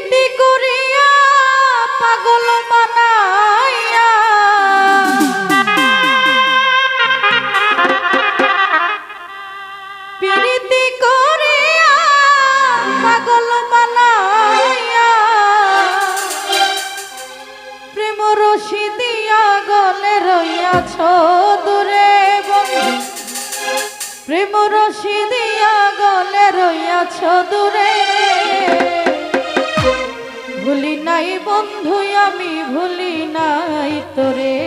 প্রীতি করিয়া পাগল বানাইয়া। প্রীতি করিয়া পাগল বানাইয়া। প্রেম রশি দিয়া গলে রইয়াছ দূরে প্রেম রশি দিয়া গলে রইয়াছ দূরে ভুলি নাই বন্ধু আমি ভুলি নাই তোরে।